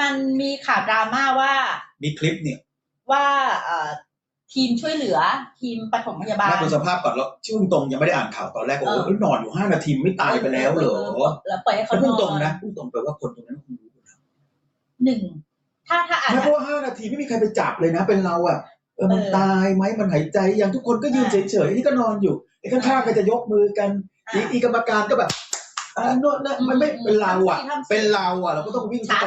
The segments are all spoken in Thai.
มันมีข่าวดราม่าว่า มีคลิปเนี่ยว่าเอ่อทีมช่วยเหลือทีมปฐมพยาบาล น่าดูสภาพก่อนแล้วชื่อตรงๆยังไม่ได้อ่านข่าวตอนแรกโอ้โหเออนอนอยู่ห้านาทีไม่ตายไปแล้วเหรอแล้วปล่อยให้เขาเขาพูดนตรงอนนะพูดตรงไปว่าคนตรงนั้นคงรู้นะหนึ่งถ้าถ้าอ่าน ไม่เพราะว่าห้านาทีไม่มีใครไปจับเลยนะ เป็นเราอะเออมันเออตายไหมมันหายใจยังทุกคนก็ยืนอ่าเฉยๆนี่ก็นอนอยู่ไอ้ข้างๆก็จะยกมือกันอีอีกรรมการก็แบบอ่า โน่นนะมันไม่เป็นเราอะ เป็นเราอะ เราก็ต้องวิ่งเข้าไป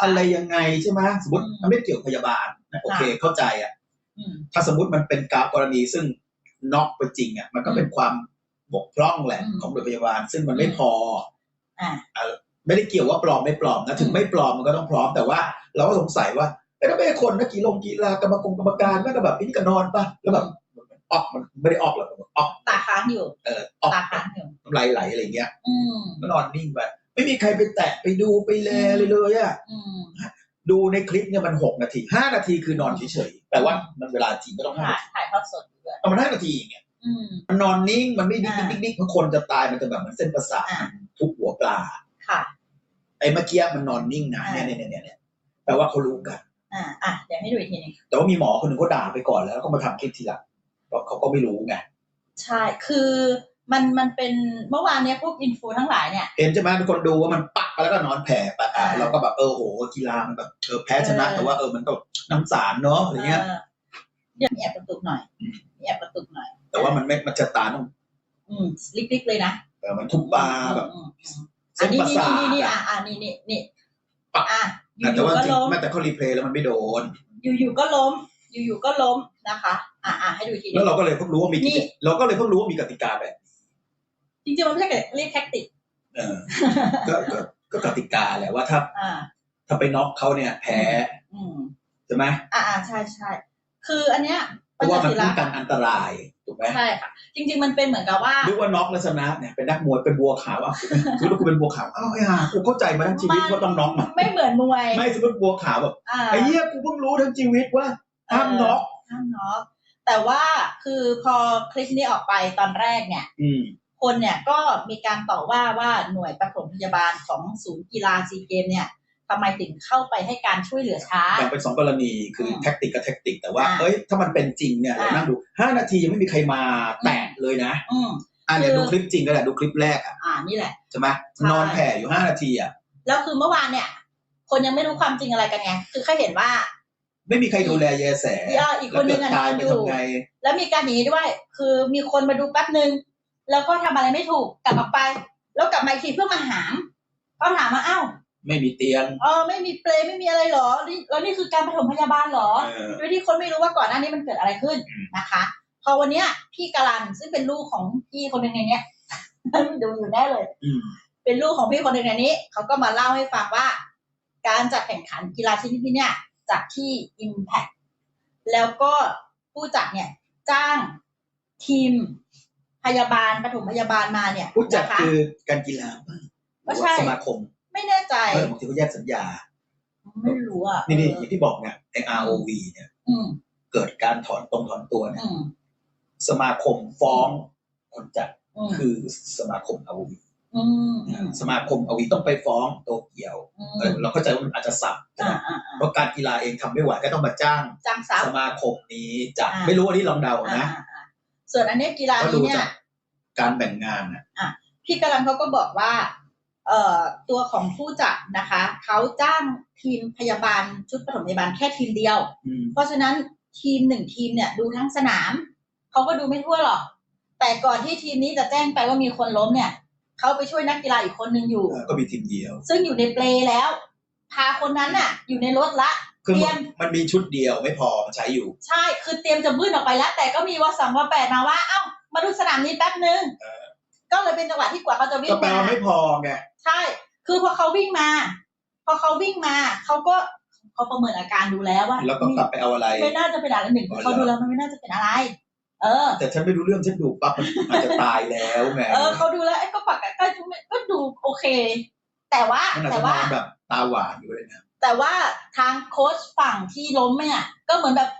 อะไรยังไงใช่ไหมสมมติมันไม่เกี่ยวกับพยาบาลนะโอเคเข้าใจอะถ้าสมมติมันเป็นการกรณีซึ่งน็อกไปจริงอะมันก็เป็นความบกพร่องแหละของโรงพยาบาล ซึ่งมันไม่พออ่าไม่ได้เกี่ยวว่าปลอมไม่ปลอมนะถึงไม่ปลอมมันก็ต้องพร้อมแต่ว่า เราก็สงสัยว่าเอ้ยแล้วไม่คนนะกีฬงกีฬากรรมกรกรรมการแม่ก็แบบนี่ก็นอนปะแล้วแบบ ออกมันไม่ได้ออกหรอกออกตาค้างอยู่ เออออกตาค้างอยู่น้ำลายไหลอะไรเงี้ย อืมก็นอนนิ่งไปไม่มีใครไปแตะไปดูไปแลเลยเลยอะอืมดูในคลิปเนี่ยมันหกนาทีห้านาทีคือนอนเฉยๆแต่ว่ามันเวลาจริงก็ต้องห้าถ่ายนาทีถ่ายทอดสดอยู่ด้วยเอามันห้านาทีอย่างเงี้ยอืมมันนอนนิ่งมันไม่ดิ้นอ่าดิ้นดิ้นเพราะคนจะตายมันจะแบบเหมันเส้นประสาทอ่าทุกหัวปลาค่ะ ไอ้เมื่อกี้มันนอนนิ่งนะอ่าเนี่ยเนี่ยเนี่ยเนี่ยแปลว่าเขารู้กัน อ่าอะเดี๋ยวให้ดูอีกทีหนึงแต่ว่ามีหมอคนหนึ่งเขาด่าไปก่อนแล้วก็มาทำคลิปทีหลัง บอกเขาก็ไม่รู้ไงใช่คือมันมันเป็นเมื่อวานเนี้ยพวกอินฟูทั้งหลายเนี่ยเห็นใช่ไหมทุกคนดูว่ามันปักไปแล้วก็นอนแผ่ไปอะอ่าเราก็แบบเออโหกีฬามันแบบเออแพ้ชนะเออแต่ว่าเออมันก็น้ำสารเนาะอะไรเงี้ยเออเดี๋ยวมีแอบกระตุกหน่อยอืมมีแอบกระตุกหน่อย แต่ว่ามันไม่มันจะตาต้องอืมลิกๆเลยนะเออมันทุบปลาแบบอืมอืมเส้นอันนี้ประนี่สาทนี่นี่อะอะอะนี่นี่นี่ปักอะอแต่ยู่ว่าๆก็จริงล้มแม้แต่เขารีเพลย์แล้วมันไม่โดน อยู่ๆก็ล้ม อยู่ๆก็ล้มนะคะอะอะให้ดูอีกทีหแล้นึวงเราก็เลยเพิ่งรู้ว่ามีนี่เราก็เลยเพิ่งรู้ว่ามีกติกาแบบจริงๆมันไม่ใช่เรียกแท็กติกเออก็ก็ก็กติกาแหละว่าถ้าอ่าถ้าไปน็อกเขาเนี่ย แพ้อืมใช่ไหมอ่าอ่าใช่ใช่คืออันเนี้ยเพราะว่ามันศิป้ลองกันอันตรายถูกไหมใช่ค่ะจริง ๆ มันเป็นเหมือนกับว่านึกว่าน็อกแล้วชนะเนี่ยเป็นนักมวยเป็นบัวขาวอะสมมติว่ากูเป็นบัวขาวอ้าวไอ้ห่ากูเข้าใจมาทั้งชีวิตว่าต้องน็อกมาไม่เหมือนมวยไม่สมมติบัวขาวแบบอ่าไอ้เหี้ยกูเพิ่งรู้ทั้งชีวิตว่า ห้ามน็อกห้ามน็อกแต่ว่าคือพอคลิปนี้ออกไปตอนแรกเนี่ยอืมคนเนี่ยก็มีการต่อว่าว่าหน่วยปฐมพยาบาลของศูนย์กีฬาซีเกมเนี่ยทำไมถึงเข้าไปให้การช่วยเหลือช้าแบ่งเป็นสองกรณีคืออมแท็กติกกับแท็กติก แต่ว่าอ่าเอ้ยถ้ามันเป็นจริงเนี่ยเราอ่านั่งดูห้านาทียังไม่มีใครมาแตะเลยนะอืมอะเดี๋ยวคือดูคลิปจริงก็ได้ดูคลิปแรกอะอ่านี่แหละใช่ไหมใช่นอนแผ่อยู่ห้านาทีอะแล้วคือเมื่อวานเนี่ย คนยังไม่รู้ความจริงอะไรกันไงคือแค่เห็นว่า ไม่มีใครดูแลแยแสเอ่ออีกคนนึงอะแล้วเกิดตายนอนไปอยู่ทำไงแล้วมีการหนีด้วย คือมีคนมาดูแป๊บนึง แล้วก็ทำอะไรไม่ถูก กลับออกไป แล้วกลับมาอีกทีเพื่อมาหามก็ถามว่าอ้าวไม่มีเตียงเออไม่มีเปลไม่มีอะไรเหรอนี่แล้วนี่คือการปฐมพยาบาลเหรอ เออ โดยที่คนไม่รู้ว่าก่อนหน้านี้มันเกิดอะไรขึ้นอืม นะคะ พอวันเนี้ยพี่กาลันซึ่งเป็นลูกของพี่คนหนึ่งในเนี้ย ดูอยู่แน่เลย อืม เป็นลูกของพี่คนหนึ่งในนี้เขาก็มาเล่าให้ฟังว่า การจัดแข่งขันกีฬาชนิดนี้เนี่ย จัดที่ Impact แล้วก็ผู้จัดเนี่ยจ้างทีมพยาบาลปฐมพยาบาลมาเนี่ยผู้จัดนะคะคือการกีฬาป่ะหรือใช่ว่าสมาคม ไม่แน่ใจเออบางทีเขาแยกสัญญา ไม่รู้อะนี่นี่เอออย่างที่บอกเนี่ยไอ้ ROV เนี่ยอืมเกิดการถอนตรงถอนตัวเนี่ยอืมสมาคมฟ้องคนจัดอืมคือสมาคม ROV อืมอืม สมาคม ROV ต้องไปฟ้องโตเกียวอืมเออเราเข้าใจว่ามันอาจจะสับใช่ไหมอ่าอ่าอ่าเพราะการกีฬาเองทำไม่ไหวก็ต้องมาจ้างจ้างสาวสมาคมนี้จัดอ่าไม่รู้อันนี้ลองเดาอ่านะอ่าอ่าส่วนอันเนี้ยกีฬาก็ดูนี้เนี่จายกการแบ่งงานนะพี่กำลังเขาก็บอกว่าเอ่อตัวของผู้จัดนะคะเขาจ้างทีมพยาบาลชุดปฐมพยาบาลแค่ทีมเดียวอืมเพราะฉะนั้นทีมหนึ่งทีมเนี่ยดูทั้งสนามเขาก็ดูไม่ทั่วหรอกแต่ก่อนที่ทีมนี้จะแจ้งไปว่ามีคนล้มเนี่ย เขาไปช่วยนักกีฬาอีกคนนึงอยู่เออก็มีทีมเดียว ซึ่งอยู่ในเปลแล้ว พาคนนั้นน่ะ อยู่ในรถละคือเตรีมัยนมมันมีชุดเดียวไม่พอมันใช้อยู่ ใช่คือเตรียมจะบื้นออกไปแล้ว แต่ก็มีว่าสั่งว่าแปดมาว่า เอ้ามาดูสนามนี้แป๊บนึงเออก็เลยเป็นจังหวะที่กว่าเขาจะวิ่ก็งแปลมาว่าไม่พอไงใช่ คือพอเขาวิ่งมา พอเขาวิ่งมาเขาก็เขาประเมินอาการดูแล้วว่าแล้วก็กลับไปเอาอะไร ไม่น่าจะเป็นอะไรหนึ่งอ๋อเหรอเขาดูแล้วมันไม่น่าจะเป็นอะไร เออ แต่ฉันไม่รู้เรื่องฉันดูปั๊บมันอาจจะตายแล้วไงเออเขาดูแล้วไอ้ก็ปกติก็ก็ดูโอเค แต่ว่ามันอาจแต่จะนว่าอนแบบตาหวานอยู่เลยนะแต่ว่าทางโค้ชฝั่งที่ล้มเนี่ยก็เหมือนแบบ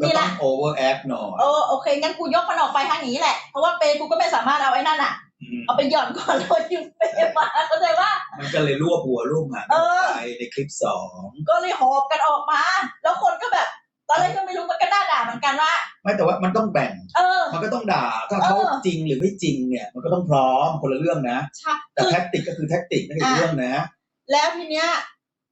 ก็นี่แหต้อละงโอเวอร์แอคหน่อยเออโอเคงั้นกูยกมันออกไปทางนี้แหละ เพราะว่าเปย์กูก็ไม่สามารถเอาไอ้นั่นอะอือืมเอาไปหย่อนก่อนแล้วยิงเปมาเข้าใจว่า มันก็เลยรวบหัวรวบหางเออไปในคลิปสองก็เลยหอบกันออกมา แล้วคนก็แบบ ตอนแรกก็ไม่รู้มันก็น่าด่าเหมือนกันว่า ไม่แต่ว่ามันต้องแบ่ง เออ มันก็ต้องด่าถ้าเขาเออจริงหรือไม่จริงเนี่ย มันก็ต้องพร้อมคนละเรื่องนะ ใช่แต่คือแท็กติกก็คือแท็กติกนั่นอีกเรื่องนะ แล้วทีเนี้ย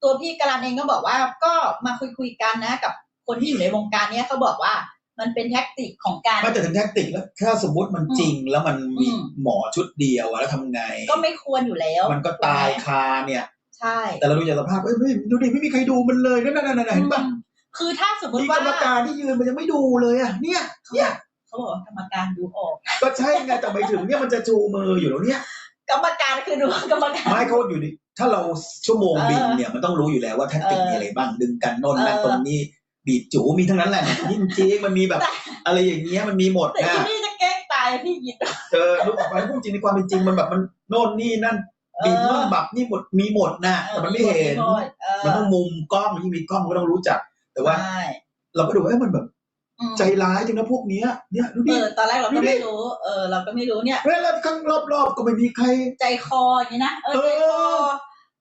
ตัวพี่กาลันเองก็บอกว่าก็มาคุยคุยๆกันนะกับคนที่อยู่ในวงการเนี้ยเขาบอกว่ามันเป็นแท็กติกของการ ไม่แต่ถึงแท็กติกแล้วถ้าสมมุติมันจริงแล้วมันมีอืม หมอชุดเดียวอะแล้วทำไง ก็ไม่ควรอยู่แล้วมันก็ตายคาเนี่ย ใช่แต่เราดูจากสภาพเอ้ยเฮ้ยดูดิไม่มีใครดูมันเลยนั่นนั่นนั่นเห็นปะอืม คือถ้าสมมมีติกว่ารรมการที่ยืนมันยังไม่ดูเลยอะเนี่ยเนี่ยเขาบอกว่ากรรมการดูออก ก็ใช่ไงแต่ไปถึงเนี่ยมันจะชูมืออยู่แล้วเนี่ยกรรมการคือดูกรรมการ ไม่เขาอยู่ดิถ้าเราชั่วโมงเออบินเนี่ยมันต้องรู้อยู่แล้วว่าแท็กติกเออมีอะไรบ้างดึงกันโน่นนั่นเออตรงนี้บีบจูมีทั้งนั้นแหละยิ่งจริงมันมีแบบแต่อะไรอย่างเงี้ยมันมีหมดแต่นะที่นี่จะแกล้งตายพี่ยินเจอรู้ออกไปพูดจริงในความเป็นจริงมันแบบมันโน่นนี่นั่นบีบโน่นบับนี่หมดมีหมดนะแต่มันไม่เห็นเออมันต้องมุมกล้องที่มีกล้องมันก็ต้องรู้จัก แต่ว่าใช่เราก็ดูว่าเอ้ยมันแบบอืมใจร้ายจังนะพวกเนี้ยเนี่ยดูเอดิอตอนแรกเราดูก็ดิไม่รู้ เออ เราก็ไม่รู้เนี่ย เวลาข้างรอบๆก็ไม่มีใคร ใจคออย่างนี้นะเออเออ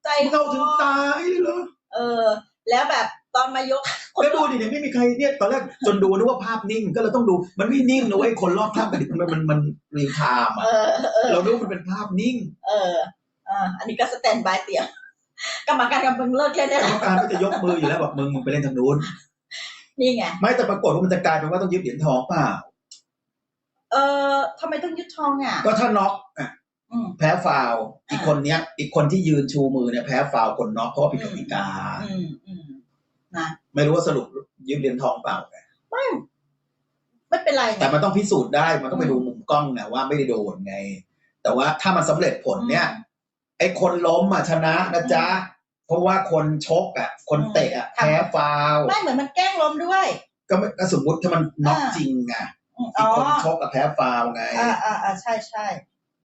ใจคอใจคเข้าอถึงตายเลยเหรอเออ แล้วแบบตอนมายกคนแล้วดูดิเนี่ยไม่มีใครเนี่ยตอนแรกจนดูนึกว่าภาพนิ่งก็เราต้องดูมันไม่นิ่งนะเว้ยคนรอบข้างกันดิมันมันมันรีทามเออะอเออเราดูมันเป็นภาพนิ่ง เอออ่าอันนี้ก็สแตนบายเตียง กรรมการกำลังเลิกเล่นได้กรแล้รวมการก็จะยกมืออยู่แล้วบอกมึงมึงไปเล่นทางนู้นนี่ไงไม่แต่ปรากฏว่ามันจะกลายเป็นว่าต้องยึดเหรียญทองเปล่าเออทำไมต้องยึดทองอะ ก็ถ้าน็อกอะอืมแพ้ฟาวล์อีกคนเนี้ย อีกคนที่ยืนชูมือเนี่ยแพ้ฟาวล์คนน็อกเพราะว่าผิดกติกาอืมอืมไม่รู้ว่าสรุปยึดเหรียญทองเปล่าไม่ไม่เป็นไรไงแต่มันต้องพิสูจน์ได้มันต้องไปดูมุมกล้องนะว่าไม่ได้โดนไง แต่ว่าถ้ามันสำเร็จผลเนี่ย ไอ้คนล้มอะชนะนะจ๊ะ เพราะว่าคนชกอะ คนเตะอะแพ้ฟาวล์ไม่เหมือนมันแกล้งล้มด้วย ก็ไม่ก็สมมติถ้ามันน็อกอ่าจริงไงอืมอีอ๋กอคนชกกับแพ้ฟาวล์ไง อ่าอ่าอ่าใช่ใช่